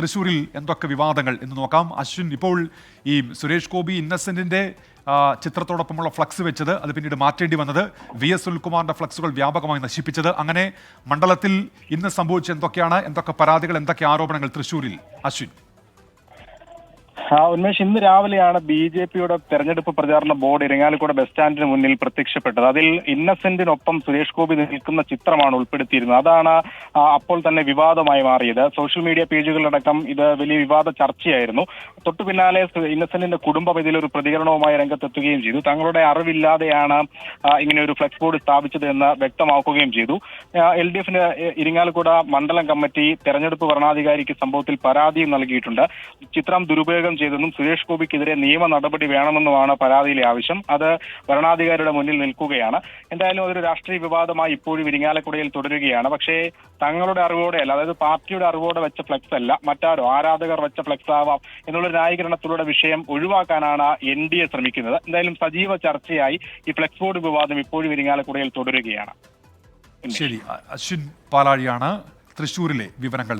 തൃശ്ശൂരിൽ എന്തൊക്കെ വിവാദങ്ങൾ എന്ന് നോക്കാം. അശ്വിൻ ഇപ്പോൾ ഈ സുരേഷ് ഗോപി ഇന്നസെന്റിന്റെ ചിത്രത്തോടൊപ്പമുള്ള ഫ്ലക്സ് വെച്ചത് അത് പിന്നീട് മാറ്റേണ്ടി വന്നത്. വി എസ് സുനിൽകുമാറിന്റെ ഫ്ലക്സുകൾ വ്യാപകമായി നശിപ്പിച്ചത്. അങ്ങനെ മണ്ഡലത്തിൽ ഇന്ന് സംഭവിച്ച എന്തൊക്കെയാണ് എന്തൊക്കെ പരാതികൾ എന്തൊക്കെ ആരോപണങ്ങൾ തൃശ്ശൂരിൽ അശ്വിൻ. ഉന്മേഷ് ഇന്ന് രാവിലെയാണ് ബി ജെ പിയുടെ തെരഞ്ഞെടുപ്പ് പ്രചാരണ ബോർഡ് ഇരങ്ങാലിക്കോട് ബസ് സ്റ്റാൻഡിന് മുന്നിൽ പ്രത്യക്ഷപ്പെട്ടത്. അതിൽ ഇന്നസെന്റിനൊപ്പം സുരേഷ് ഗോപി നിൽക്കുന്ന ചിത്രമാണ് ഉൾപ്പെടുത്തിയിരുന്നത്. അതാണ് അപ്പോൾ തന്നെ വിവാദമായി മാറിയത്. സോഷ്യൽ മീഡിയ പേജുകളിലടക്കം ഇത് വലിയ വിവാദ ചർച്ചയായിരുന്നു. തൊട്ടു പിന്നാലെ ഇന്നസെന്റിന്റെ കുടുംബം ഇതിലൊരു പ്രതികരണവുമായി രംഗത്തെത്തുകയും ചെയ്തു. തങ്ങളുടെ അറിവില്ലാതെയാണ് ഇങ്ങനെ ഒരു ഫ്ലെക്സ് ബോർഡ് സ്ഥാപിച്ചത് എന്ന് വ്യക്തമാക്കുകയും ചെയ്തു. എൽ ഡി എഫിന് ഇരിങ്ങാലക്കുട മണ്ഡലം കമ്മിറ്റി തെരഞ്ഞെടുപ്പ് ഭരണാധികാരിക്ക് സംഭവത്തിൽ പരാതിയും നൽകിയിട്ടുണ്ട്. ചിത്രം ദുരുപയോഗം ചെയ്തെന്നും സുരേഷ് ഗോപിക്കെതിരെ നിയമ നടപടി വേണമെന്നുമാണ് പരാതിയിലെ ആവശ്യം. അത് ഭരണാധികാരിയുടെ മുന്നിൽ നിൽക്കുകയാണ്. എന്തായാലും അതൊരു രാഷ്ട്രീയ വിവാദമായി ഇപ്പോഴും ഇരിങ്ങാലക്കുടയിൽ തുടരുകയാണ്. പക്ഷേ തങ്ങളുടെ അറിവോടെ അല്ല അതായത് പാർട്ടിയുടെ അറിവോടെ വെച്ച ഫ്ലെക്സ് അല്ല മറ്റാരോ ആരാധകർ വെച്ച ഫ്ലെക്സ് ആവാം എന്നുള്ള ന്യായീകരണത്തിലൂടെ വിഷയം ഒഴിവാക്കാനാണ് എൻ ഡി എ ശ്രമിക്കുന്നത്. എന്തായാലും സജീവ ചർച്ചയായി ഈ ഫ്ലെക്സ് ബോർഡ് വിവാദം ഇപ്പോഴും ഇരിങ്ങാലക്കുടയിൽ തുടരുകയാണ്. ശരി അശ്വിൻ പാലാഴിയാണ്. തൃശൂരിലെ വിവരങ്ങൾ